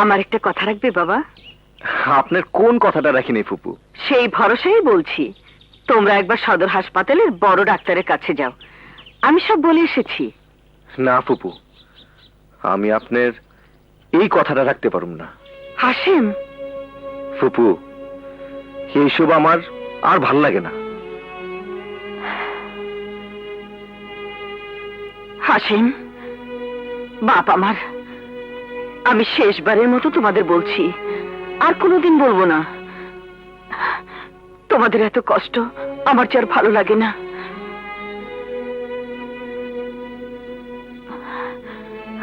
আমার একটা কথা রাখবে বাবা? আপনার কোন কথাটা রাখিনি ফুপু? সেই ভরসাই বলছি। তোমরা একবার সদর হাসপাতালের বড় ডাক্তারের কাছে যাও। আমি সব বলে এসেছি। না ফুপু আমি আপনার এই কথাটা রাখতে পারুম না। হাসেম? ফুপু এইসব আমার আর ভালো লাগে না। হাসিম বাপ আমার। আমি শেষবারের মতো তোমাদের বলছি, আর কোনোদিন বলব না। তোমাদের এত কষ্ট আমার যে আর ভালো লাগে না।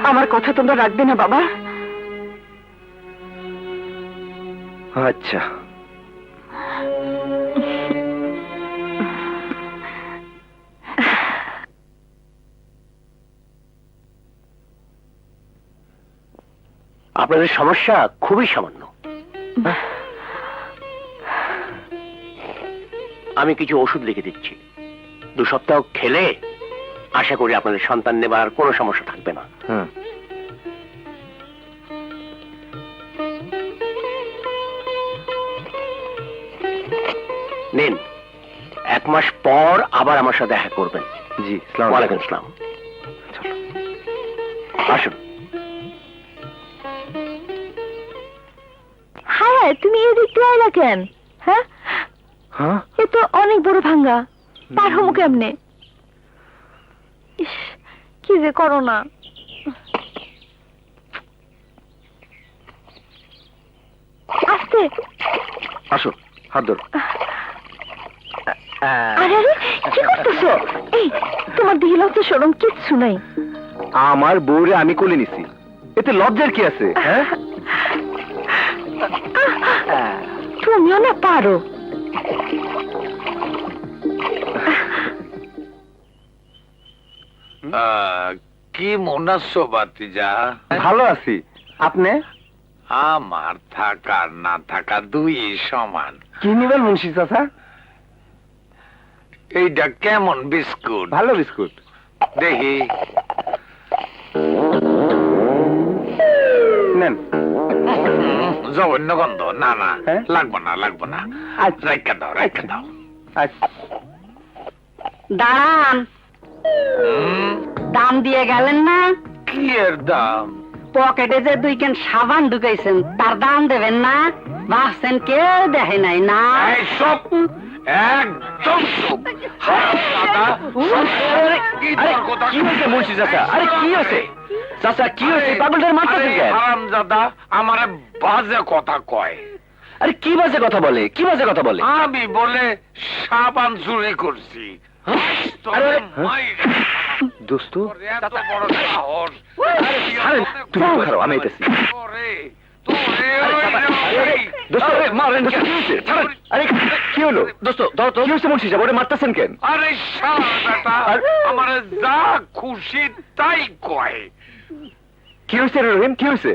আমার কথা তোমরা রাখবে না, বাবা? আচ্ছা। আপনাদের সমস্যা খুবই সামান্য। আমি কিছু ওষুধ লিখে দিচ্ছি। দু সপ্তাহ খেলে আশা করি আপনাদের সন্তান নেবার কোনো সমস্যা থাকবে না। নিন এক মাস পর আবার আমার সাথে দেখা করবেন। জি ওয়ালাইকুম আসসালাম আসুন। তুমি এদিক দিয়ে আইলা কেন? হ্যাঁ? হ্যাঁ? এ তো অনেক বড় ভাঙ্গা। পার হমু। কেমনে? ইস, কি যে করো না। আস্তে। আসো হাত ধরো। আরে আরে কি করতেছো? এই তোমার দিকে তো সরম কিচ্ছু নাই। আমার বউরে আমি কোলে নিছি। এতে লজ্জার কি আছে হ্যাঁ? তুমিও না পারো। কি মনে আছো বাতিজা ভালো আছি। আপনি? আমার থাকা আর না থাকা দুই সমান। কি নিবেন মুন্সি চাচা? এইটা কেমন বিস্কুট? ভালো বিস্কুট। দেখি। নেন। জঘন্য গন্ধ না না হ্যাঁ? লাগবো না লাগবো না আচ্ছা। রেখে দাও রেখে দাও আচ্ছা দাঁড়ান দাম দিয়ে গেলেন না কি এর দাম পকেটে যে দুই কেন সাবান ঢুকাইছেন তার দাম দেবেন না ভাবছেন কেউ দেখে নাই না এই সব একদম কি আরে হয়েছে চাচা কি হয়েছে পাগলটার মারতেছেন কেন হারামজাদা আমারে বাজে কথা কয় আরে কি বাজে কথা বলে কি বাজে কথা বলে আমি বলে সাবান চুরি করছি দোস্ত আমি আরে, ওই। দোস্ত? কি। হলো? কি মুন্সি? মারতেছেন কেন? আরে শালা বেটা আর- আমার যা খুশি তাই কয় কি হয়েছে রহিম? কি হয়েছে?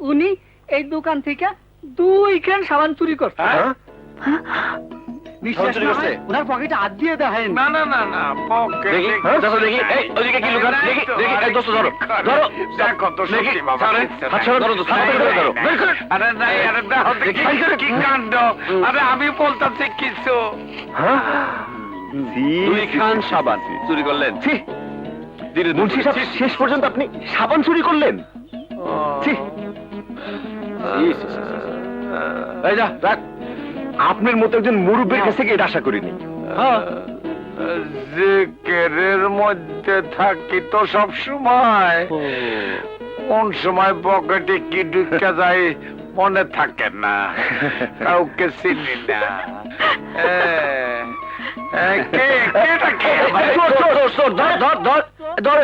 উনি এই দোকান থেকে দুই খান সাবান চুরি করছে হ্যাঁ? বিশ্বাস চুরি না করছে? হয়, ওনার পকেটে হাত দিয়ে দেখেন না না না না পকেটে দেখি, হ্যাঁ, দেখি, এই, ওদিকে কি লুকান? দেখি, দেখি, এই, দোস্ত, ধরো, ধরো। দেখো তো দেখি, সত্যি বাবা হাত। ছাড়ো, ধরো, দোস্ত, ধরো, ধরো। আরে নাই আরে দেখো তো দেখি, কি- কি কাণ্ড আরে আমি বলতেছি কিছু হ্যাঁ? দুই খান সাবান চুরি করলেন মুন্সি সাহেব শেষ পর্যন্ত আপনি সাবান চুরি করলেন যা আপনার মতো একজন মুরব্বীর কাছে এটা আশা করিনি হ্যাঁ জিকেরের মধ্যে থাকি তো সব সময় কোন সময় পকেটে কি ঢুকে যায় মনে থাকে না কাউকে চিনি না কে কে ধর ধর ধর ধর